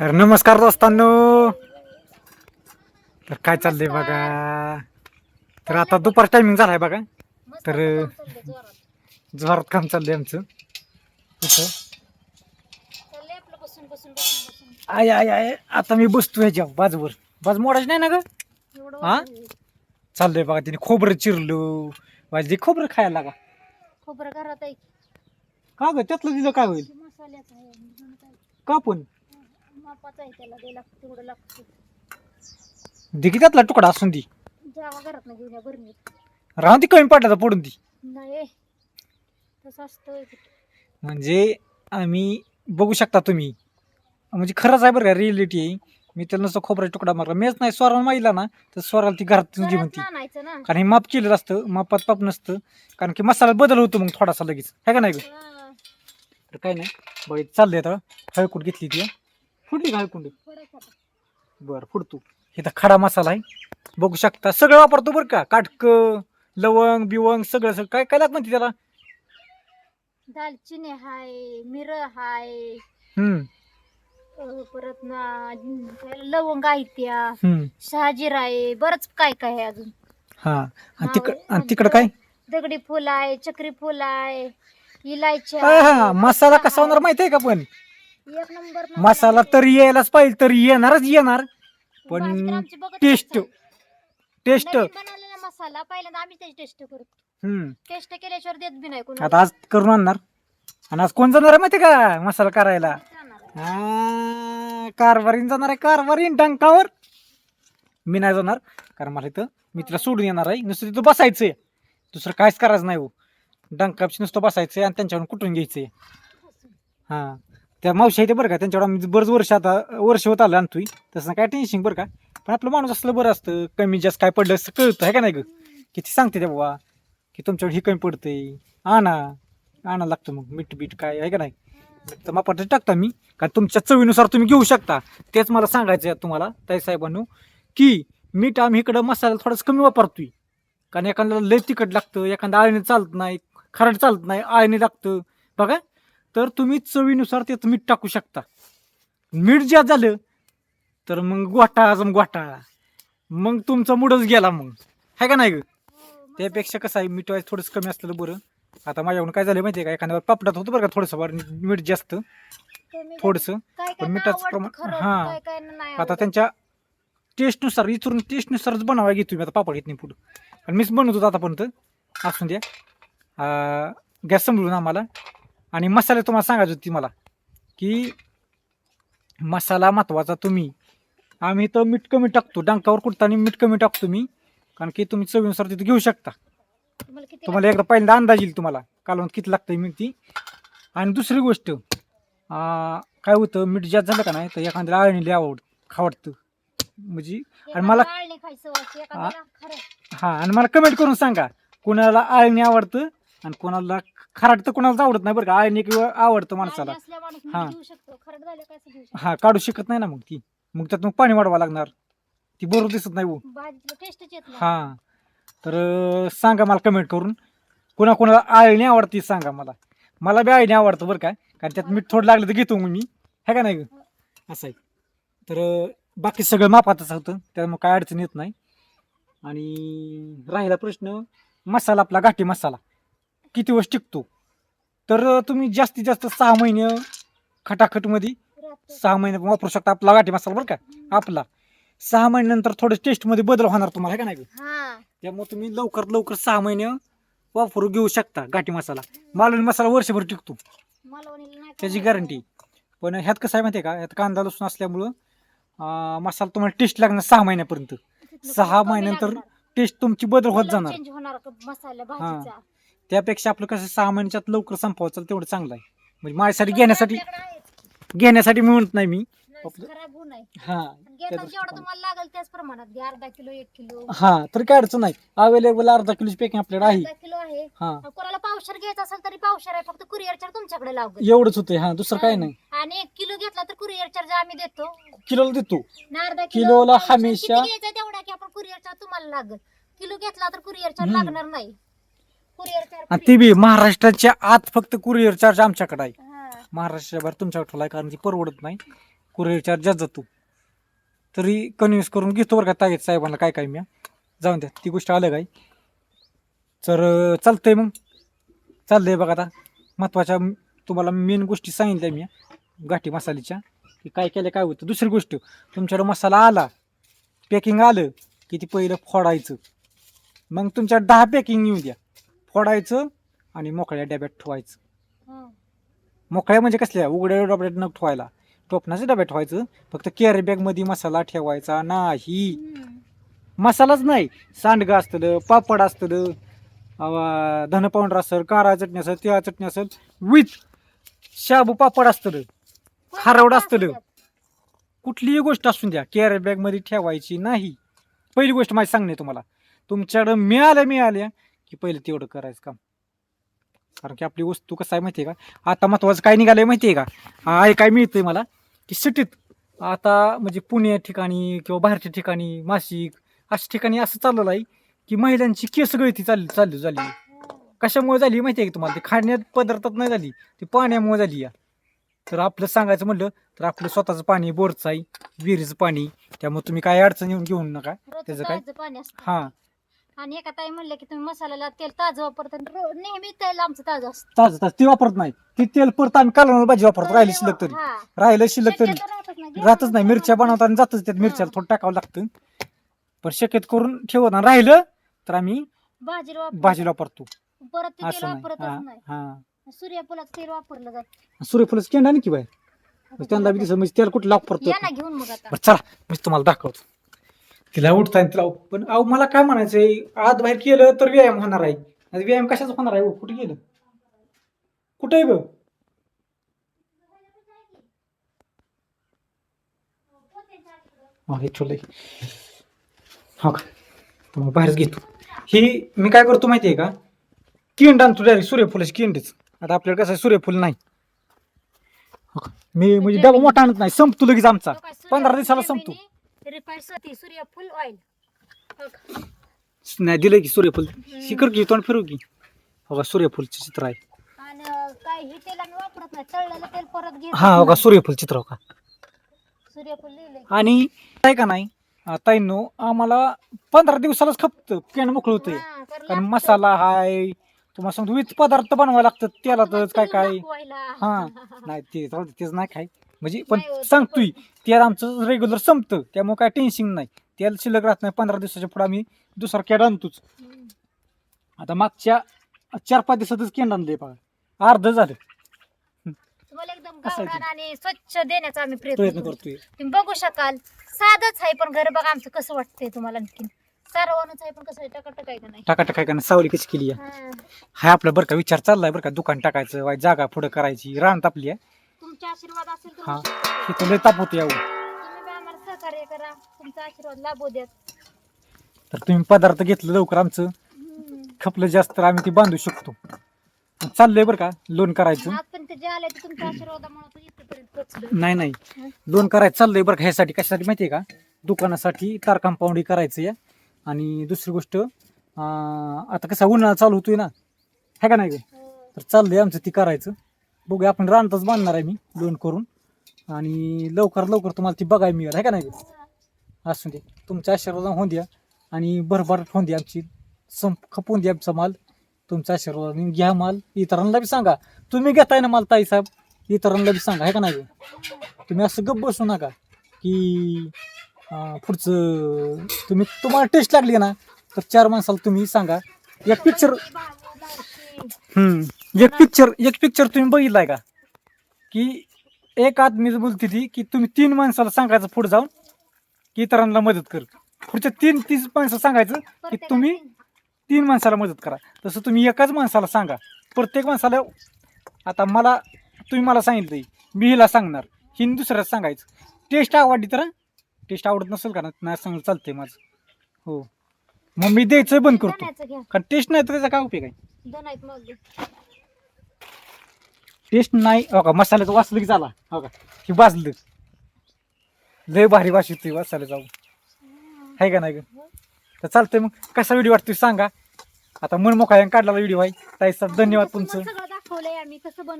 तर नमस्कार दोस्तांनो. तर काय चाललंय बघा. तर आता दुपार टायमिंग झालाय बघा. तर जोरात काम चाललंय आमचं. इथं आय आय आय. आता मी बसतो ह्याच्या बाजूवर. बाजू मोडायची नाही ना ग? हा? चाललंय बघा तिने खोबरं चिरलं. माझी खोबरं खायला लागा. खोबरं घरात का ग? त्यातलं दिलं काय होईल? का पण? मापाचं आहे त्याला ते लागतं तेवढं लागतं. दिकी त्यातला तुकडा असून ती जावा घरात घेऊन या बरणीत राहून ती कमी पडला पडून ती नाही तसं असतं म्हणजे आम्ही बघू शकता तुम्ही. म्हणजे खरंच आहे बरं का रिअलिटी आहे. मी त्याला नुसतं खोबरा तुकडा मारला. मीच नाही स्वराला माहिला ना तर स्वराला ती घरात घे घरात म्हणती. आणायचं ना. कारण हे माप केलेलं असतं मापात पाप नसतं. कारण की मसाला बदल होतो मग थोडासा लगेच. है का नाही गं? हा, तर काय नाही बघ चाललंय आता. हळकुंड घेतली ती. फुटली का हळकुंड थोडंच आता. बरं फुटतो इथं खडा मसाला आहे. बघू शकता. सगळं वापरतो बरं का? काटक लवंग बिवंग सगळं सगळं. काय काय लागत म्हणते त्याला? दालचिनी हाय मिर हाय. हम्म. अं, परत ना लवंग आहे त्या. हम्म. शहाजीर आहे. बरंच काय काय आहे अजून? हा. आणि तिकड आणि तिकडं काय? दगडी फुल आहे चक्री फुल आहे इलायची हा हा. मसाला कसा होणार माहिती आहे का पण? एक नंबर मसाला तरी यायलाच पाहिजे तरी येणारच येणार. पण टेस्ट टेस्ट. बनवलेला मसाला पहिल्यांदा आम्ही त्याची टेस्ट करतो. हम्म. टेस्ट केल्याशिवाय देत बी नाही कोणी आता आज करून आणणार. आणि आज कोण जाणार आहे माहिती का मसाला करायला? हा, कारभारीन जाणार आहे कारभारीन डंकावर. मी नाही जाणार कारण मला इथं मी तिला सोडून येणार आहे. नुसतं तिथं बसायचंय. दुसरं काहीच करायचं नाही हो. डंकापशी नुसतं बसायचंय आणि त्यांच्याकडून कुठून घ्यायचंय? हा. त्या मावशी आहे ते बरं का त्यांच्याकडे आम्ही बरंच वर्ष आता वर्ष होत आलं आणतोय. तसं काय टेन्शन बरं का. पण आपलं माणूस असलं बरं असतं कमी जास्त काय पडलं असं कळतं आहे का नाही ग? किती सांगते त्या बाबा की तुमच्याकडे हे कमी पडतंय आणा आणा लागतं मग मीठ बीठ काय आहे का नाही? तर मापाट टाकता मी कारण तुमच्या चवीनुसार तुम्ही घेऊ शकता. तेच मला सांगायचं आहे तुम्हाला ताई साहेबांनो की मीठ आम्ही इकडं मसाला थोडंसं कमी वापरतोय. कारण एखाद्याला लय तिखट लागतं एखादं आळणी चालत नाही खरड चालत नाही आळणी लागतं. बघा तर तुम्ही चवीनुसार त्यात मीठ टाकू शकता. मीठ ज्या झालं तर मग गोटा जम गोटा मग तुमचा मूडच गेला मग. आहे का नाही ग? त्यापेक्षा कसं आहे मीठ थोडंसं कमी असलेलं बरं. आता माझ्याकडून काय झालं माहिती आहे का? एखाद्या पापडात होतं बरं का थोडंसं बरं मीठ जास्त. थोडंसं. पण मिठाचं प्रमाण- हा. आता. त्यांच्या टेस्टनुसार इथून टेस्टनुसारच बनवायला घेतो मी आता पापड घेत नाही पुढं. आणि मीच बनवतो आतापर्यंत. असून द्या. गॅस समजून आम्हाला. आणि मसाले तुम्हाला सांगायचं होती मला की मसाला महत्त्वाचा तुम्ही आम्ही तर मीठ कमी टाकतो डंकावर कुठताना मीठ कमी टाकतो मी कारण की तुम्ही चवीनुसार तिथे घेऊ शकता तुम्हाला एकदा पहिल्यांदा अंदाज येईल तुम्हाला कालवण किती लागतं मीठ ती आणि दुसरी गोष्ट काय होतं मीठ जास्त झालं का नाही तर एखाद्याला आळणी लय आवड खावडतं म्हणजे? आणि मला. हा आणि मला कमेंट करून सांगा कोणाला आळणी आवडतं आणि कोणाला खराट तर कोणालाच आवडत नाही बरं का. आळणी किंवा आवडतं माणसाला. हा. हा काढू शकत नाही ना मग ती. मग त्यात मग पाणी वाढवा लागणार. ती बरोबर दिसत नाही हो हा. तर अं, सांगा मला कमेंट करून. कोणा कोणाला आळणी आवडते सांगा मला. मला बी आळणी आवडतं बरं का. कारण त्यात मीठ थोडं लागलं तर घेतो मग मी. है का नाही ग? असं आहे. तर अं, बाकी सगळं मापातच होतं. त्यामुळे काय अडचण येत नाही. आणि राहिला प्रश्न मसाला आपला घाटी मसाला. किती वर्ष टिकतो? तर तुम्ही जास्तीत जास्त सहा महिने खटाखटमध्ये. सहा महिने वापरू शकता. आपला घाटी मसाला बरं का? आपला. सहा महिन्यानंतर थोडं टेस्टमध्ये बदल होणार तुम्हाला है का नाही? हा. त्यामुळे तुम्ही लवकर लवकर सहा महिने वापरू घेऊ शकता घाटी मसाला. मालवणी मसाला वर्षभर टिकतो. त्याची गॅरंटी पण ह्यात कसं आहे माहिती आहे का? ह्यात कांदा लसूण असल्यामुळं मसाला तुम्हाला टेस्ट लागणार सहा महिन्यापर्यंत. सहा महिन्यानंतर. टेस्ट तुमची बदल होत जाणार. चेंज त्यापेक्षा आपलं कसं सहा महिन्याच्यात लवकर संपवायचं तेवढं चांगलं आहे. म्हणजे माझ्यासाठी घेण्यासाठी. घेण्यासाठी मी म्हणत नाही मी. नाही, आपलं- खराब होऊ नये हा घेताना त्या जेवढं दृष्टिकोनातून. तुम्हाला लागेल त्याच प्रमाणात घ्या. अर्धा किलो एक किलो. हा तर काय अडचण नाही. अवेलेबल अर्धा किलोची पॅकिंग आपल्याकडे आहे. अर्धा किलो आहे. हा. कोणाला पावशर घ्यायचा असेल तरी पावशर आहे. फक्त कुरिअर चार्ज तुमच्याकडे लागेल. एवढंच होतंय. हा दुसरं काय नाही. आणि एक किलो घेतला तर कुरिअर चार्ज आम्ही देतो. किलोला देतो. अर्धा किलोला पावशर हमेशा- घ्यायचा तेवढा की आपण कुरिअर चार्ज तुम्हाला लागेल. किलो घेतला तर कुरिअर चार्ज हम्म. लागणार नाही. कुरिअर आणि चार्ज ते बी महाराष्ट्राच्या आत फक्त कुरिअर चार्ज आमच्याकडे आहे. महाराष्ट्राभर तुमच्याकडे ठेवलाय कारण ती परवडत नाही. कुरिअर चार्ज जात जातो. तरी कन्व्हिन्स करून घेतो बरं का तागेत साहेबांना काय काय मी. जाऊन द्या. ती गोष्ट अलग आहे तर अं, चालतंय मग. चाललंय बघा आता. महत्त्वाच्या म- तुम्हाला मेन गोष्टी सांगितल्या मी. गाठी मसाल्याच्या. की काय केलं काय होतं. दुसरी गोष्ट तुमच्याकडं मसाला आला. पॅकिंग आलं की ती पहिलं फोडायचं. मग तुमच्या दहा पॅकिंग येऊ द्या. फोडायचं आणि मोकळ्या डब्यात ठेवायचं. हं. मोकळ्या म्हणजे कसल्या? उघड्या डब्यात न ठेवायला. टोपणाच्या डब्यात ठेवायचं. फक्त कॅरी बॅगमध्ये मसाला ठेवायचा नाही. मसालाच नाही. सांडगं असतं पापड असतं अं, धन पावडर असेल काळा चटणी असेल तिळा चटणी असेल विथ शाबू पापड असतं खारवडं असतं. कुठलीही गोष्ट असून द्या कॅरी बॅगमध्ये ठेवायची नाही. पहिली गोष्ट माझी सांगणे तुम्हाला. तुमच्याकडं मिळाल्या मिळाल्या की पहिलं तेवढं करायचं काम. कारण की आपली वस्तू कसं आहे माहिती आहे का? आता महत्त्वाचं काय निघालंय माहिती आहे का आहे काय मिळतंय मला? की सिटीत आता म्हणजे पुणे ठिकाणी किंवा बाहेरच्या ठिकाणी नाशिक अशा ठिकाणी असं चाललेलं आहे की महिलांची केस गळती चालली चालली झाली. कशामुळे झाली माहिती आहे का तुम्हाला? ती खाण्यात पदार्थात नाही झाली ती पाण्यामुळे झाली या. तर आपलं सांगायचं म्हणलं तर आपलं स्वतःचं पाणी बोरचं आहे विहिरीचं पाणी त्यामुळे तुम्ही काय अडचण येऊन घेऊ नका. त्याचं काय? हां. आणि एका ताई म्हणलं की तुम्ही मसाल्याला तेल ताजं वापरता. आणि रो- नेहमी तेल आमचं ताजं असतं. ताजं ताजं ते वापरत नाही. ती तेल परत आम्ही कालवणाला भाजी वापरतो राहिली शिल्लक तरी. हा. राहिलं शिल्लक तरी. शक्यतो राहतच नाही. राहतच नाही. मिरच्या बनवताना जातच त्यात मिरच्याला थोडं टाकावं लागतं. पण शक्यत करून ठेवत ना राहिलं तर आम्ही भाजीला वापर भाजीला वापरतो. परत ते तेल असं नाही. वापरतच हां नाही. हां. सूर्यफुलाचं तेल वापरलं जात. सूर्यफुलाचं केंडा नाही की बाय त्यांना बी दिसत म्हणजे तेल कुठं वापरतो या ना घेऊन मग आता. बरं चला. मी तुम्हाला दाखवतो. तिला उठता तिला. पण अहो मला काय म्हणायचंय? आत बाहेर केलं तर व्यायाम होणार आहे. आणि व्यायाम कशाचा होणार आहे? हो? कुठे गेलं? कुठे आहे ग? हा, हे हा का? तुम्हाला बाहेरच घेतो. ही मी काय करतो माहिती आहे का? किंड आणतो डायरेक्ट सूर्यफुलाची किंडच. आता आपल्याला कसं आहे, सूर्यफूल नाही. हो का? मी म्हणजे डबा मोठा आणत नाही. संपतो लगेच आमचा. पंधरा दिवसाला संपतो. रिफाईंड सती सूर्यफूल ऑइल नाही दिलं की सूर्यफूल. शिकर की तोंड फिरव की? हो का सूर्यफूलचं चित्र आहे. आणि अं, काय हे तेल आम्ही वापरत नाही. तळलेलं तेल परत घेत हा हो का सूर्यफूल चित्र हो का सूर्यफूल आणि काय का नाही ताईंनो आम्हाला पंधरा दिवसालाच खपतं कॅन मोकळं होतंय. कारण. मसाला हाय तुम्हाला सांगतो विविध पदार्थ बनवावे लागतात तेलातच काय काय. हा. नाही ते जाऊ दे, तेच नाही खाय. म्हणजे पण नाही होत, सांगतोय तेल आमचं रेग्युलर संपतं त्यामुळे काय टेन्शन नाही. तेल शिल्लक राहत नाही पंधरा दिवसाच्या पुढे आम्ही दुसरा कॅड आणतोच. हम्म. आता मागच्या चार पाच दिवसातच कॅन आणलंय बघा. अर्ध झालं. तुम्हाला एकदम असं आहे गावरान आणि स्वच्छ देण्याचा आम्ही प्रयत्न प्रयत्न करतो करतोय. तुम्ही बघू शकाल साधच आहे पण घर बघा आमचं कसं वाटतंय तुम्हाला आणखीन. सारवणच आहे पण कसं आहे टकाटक आहे का नाही? टाका टाकाय का नाही, सावली कशी केली आहे? हा. हा आपला बरं का विचार चाललाय बरं का दुकान टाकायचं वाय जागा पुढं करायची रान तापली आहे. तुमचा आशीर्वाद असेल तर हा. होऊ शकतं. हे तुला ताप होते यावं तुम्ही बी आम्हाला सहकार्य करा. तुमचा आशीर्वाद लाभू द्यात. तर तुम्ही पदार्थ घेतलं लवकर आमचं. हम्म. खपलं जास्त तर आम्ही ते बांधू शकतो. चाललंय बरं का लोन करायचं? आजपर्यंत जे आलंय ते तुमच्या आशीर्वादामुळे तो इथपर्यंत पोहोचलो नाही नाही. लोन करायचं चाललंय बरं का ह्यासाठी कशासाठी माहितीये का? दुकानासाठी तार कंपाऊंड करायचं या. आणि दुसरी गोष्ट अं, आता कसा उन्हाळा चालू होतोय ना. है का नाही गं? हो. तर चाललंय आमचं ती करायचं. बघूया आपण रानतच बांधणार आहे मी लोन करून. आणि लवकर लवकर तुम्हाला ती बघायला मिळेल है का नाही? असू दे तुमच्या आशीर्वाद होऊन द्या. आणि भरभर होऊन द्या आमची संप खपून द्या आमचा माल. तुमच्या आशीर्वादाने घ्या माल. इतरांना बी सांगा. तुम्ही घेताय ना माल ताई साहेब? इतरांना बी सांगा है का नाही? तुम्ही असं गप्प बसू नका की पुढचं तुम्ही तुम्हाला टेस्ट लागली ना तर चार माणसाला तुम्ही सांगा. एक पिक्चर एक पिक्चर एक पिक्चर तुम्ही बघितलाय का? की एक आदमी बोलते ती की तुम्ही तीन माणसाला सांगायचं पुढे जाऊन की इतरांना मदत कर. पुढच्या तीन तीस माणसं सांगायचं की तुम्ही तीन. माणसाला मदत करा. तसं तुम्ही एकाच माणसाला सांगा. प्रत्येक माणसाला आता मला तुम्ही मला सांगितलं मी हिला सांगणार हिने दुसऱ्याला सांगायचं. टेस्ट आवडली तर टेस्ट आवडत नसेल का? ना नाही सांगलं चालतंय माझं. हो. मग मी द्यायचं बंद करतो. कारण टेस्ट नाही तर त्याचा काय उपयोग आहे? धन आहेत मग टेस्ट नाही. हो का? मसाल्याचं वाचलं की झाला. हो का? हे भाजलं लय भारी वास येतोय वाचायला जाऊ आहे का नाही ग? तर चालतंय मग. कसा व्हिडिओ वाटतोय सांगा. आता मन मोकळ्यानं काढला व्हिडिओ आहे. ताई साहेब धन्यवाद तुमचं. दाखवलंय आम्ही. कसं बन